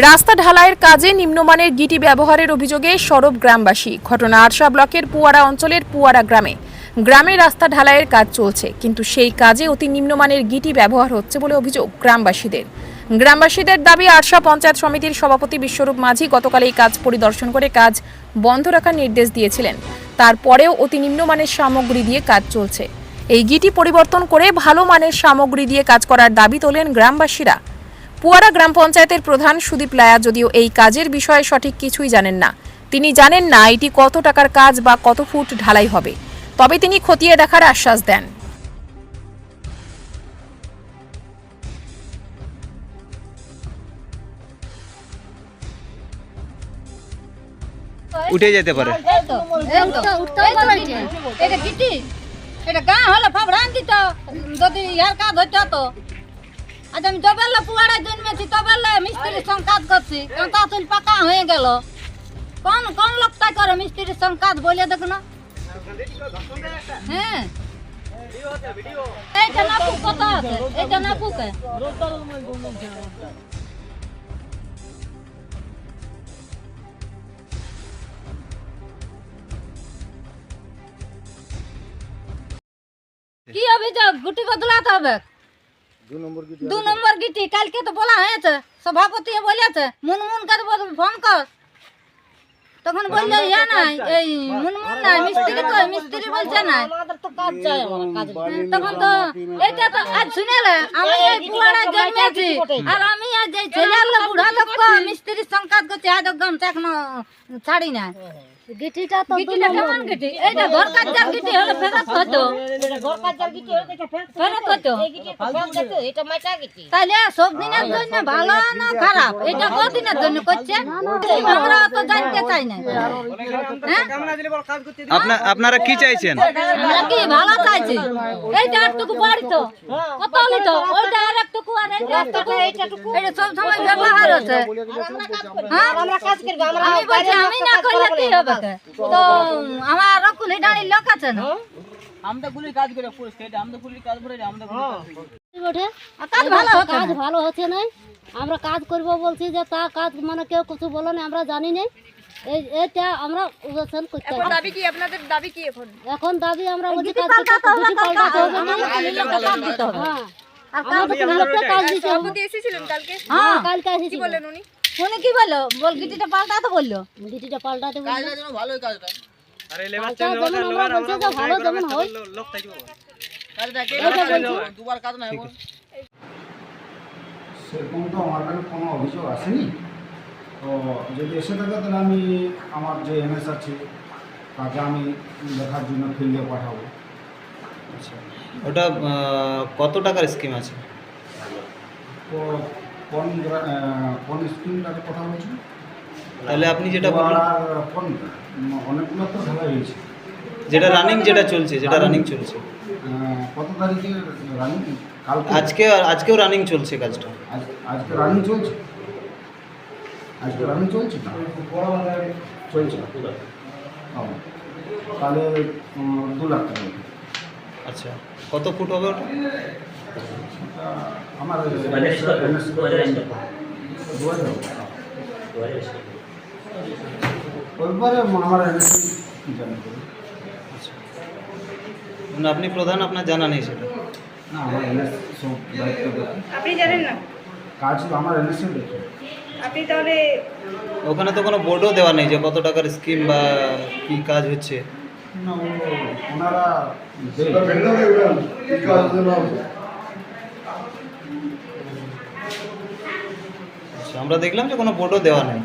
রাস্তা ঢালাইয়ের কাজে নিম্নমানের গিটি ব্যবহারের অভিযোগে সরব গ্রামবাসী। ঘটনা আরশা ব্লকের পুয়ারা অঞ্চলের পুয়ারা গ্রামে। গ্রামে রাস্তা ঢালাইয়ের কাজ চলছে, কিন্তু সেই কাজে অতি নিম্নমানের গিটি ব্যবহার হচ্ছে বলে অভিযোগ গ্রামবাসীদের। গ্রামবাসীদের দাবি, আরশা পঞ্চায়েত সমিতির সভাপতি বিশ্বরূপ মাঝি গতকাল এই কাজ পরিদর্শন করে কাজ বন্ধ রাখার নির্দেশ দিয়েছিলেন। তারপরেও অতি নিম্নমানের সামগ্রী দিয়ে কাজ চলছে। এই গিটি পরিবর্তন করে ভালো মানের সামগ্রী দিয়ে কাজ করার দাবি তোলেন গ্রামবাসীরা। পুয়ারা গ্রাম পঞ্চায়েতের প্রধান সুদীপ লায়া যদিও এই কাজের বিষয়ে সঠিক কিছুই জানেন না। তিনি জানেন না এটি কত টাকার কাজ বা কত ফুট ঢালাই হবে। তবে তিনি খতিয়ে দেখার আশ্বাস দেন। উঠে যেতে পারে। এটা গিটি এটা গাঁ হলে ফাবড়ান দিত যদি ইয়ার কাজ হইতো তো। আজ আমি তবেলে পুয়াড়ায় জন্মেছি তবেলে মিস্ত্রির সঙ্গে কাজ করছি। কারণ তা তুল পাকা হয়ে গেল। কোন কোন লোকটা করে মিস্ত্রির সঙ্গে কাজ বলে দেখো না? হ্যাঁ। এইটা না পুক কত আছে এইটা না পুকে কি অভিযোগ? গুটি বদলাতে হবে। দু নম্বর গিটি কালকে তো বলা হয়েছে সভাপতি বলেছে মুনমুন করে ফোন কর। তখন বলল ইয়া নাই এই মুনমুন নাই মিস্ত্রি কই মিস্ত্রি বলছে নাই। তখন তো এটা তো আজ শুনেলে আমি এই পুয়াড়া জন্মেছি আর আমি আজ এই ছেলের বুড়া লোক মিস্ত্রির সংকাত করছি আজ একদম এখনও ছাড়ি না গিটিটা তো গিটিটা কেমন গিটি এইটা ঘর কাজার গিটি হলে ফেরত হতো ফেরত হতো তাহলে সব দিনের জন্য ভালো না খারাপ এটা কদিনের জন্য করছে আমরা অত জানতে চাই না হ্যাঁ আপনার আপনারা কি চাইছেন আমরা কি ভালো চাইছি এইটা একটুকু বাড়ি তো কত লিত ওইটা আর একটুকু আর এইটা একটুকু এটা সব সময় ব্যবহার আছে হ্যাঁ আমি বলছি আমি না করলে কি হবে তো আমার রকুলি ডাড়ির লোক আছে না? ওঠে আর কাজ ভালো হতো কাজ না। ভালো হচ্ছে নাই। আমরা কাজ করব বলছি যে তা কাজ মানে কেউ কিছু বলে না আমরা জানি নাই। এটা আমরা উপাসন করতে হবে। দাবি কি? আপনাদের দাবি কি এখন? এখন দাবি আমরা বলছি কাজ করতে হবে, কাজ পাল্টাতে হবে না। রকুলি লোককে কাজ দিতে হবে। হ্যাঁ। আর কাজ আমাদের কোনো লোককে কাজ দিতে হবে। এসেছিলেন কালকে? হ্যাঁ কালকে এসেছি উনি? উনি কি বলল? বল গিটিটা পাল্টাতে বলল। গিটিটা পাল্টাতে বলল। কাজটা ভালোই কাজটা আরে পাল্টা যেমন আমরা বলছি যে ভালো যেমন হয়। এটা বলছি। সেরকম তো আমার কাছে কোনো অভিযোগ আসেনি। তো যদি এসে থাকে তাহলে আমি আমার যে এনএস আছে তাকে আমি দেখার জন্য ফিল্ডে পাঠাবো। আচ্ছা ওটা কত টাকার স্কিম আছে? তো কোন কোন স্কিমটাকে কথা বলছেন তাহলে আপনি যেটা বললেন কোন অনেকগুলো তো ঢালাই হয়েছে। যেটা রানিং যেটা চলছে যেটা রানিং চলছে। কত তারিখে রানিং কালকে? আজকে আজকেও রানিং চলছে কাজটা। আজ- আজকে রানিং চলছে? আজকে রানিং চলছে চলছে তাহলে দু লাখ টাকা। আচ্ছা কত ফুট হবে ওটা? আমার। মানে আপনি প্রধান আপনার জানা নেই সেটা? না আপনি জানেন কাজ আমার এনএসি আপনি তাহলে ওখানে তো কোনো বোর্ডও দেওয়া নেই যে কত টাকার স্কিম বা কি কাজ হচ্ছে। না ওনারা আচ্ছা, আমরা দেখলাম যে কোনো বোর্ডও দেওয়া নেই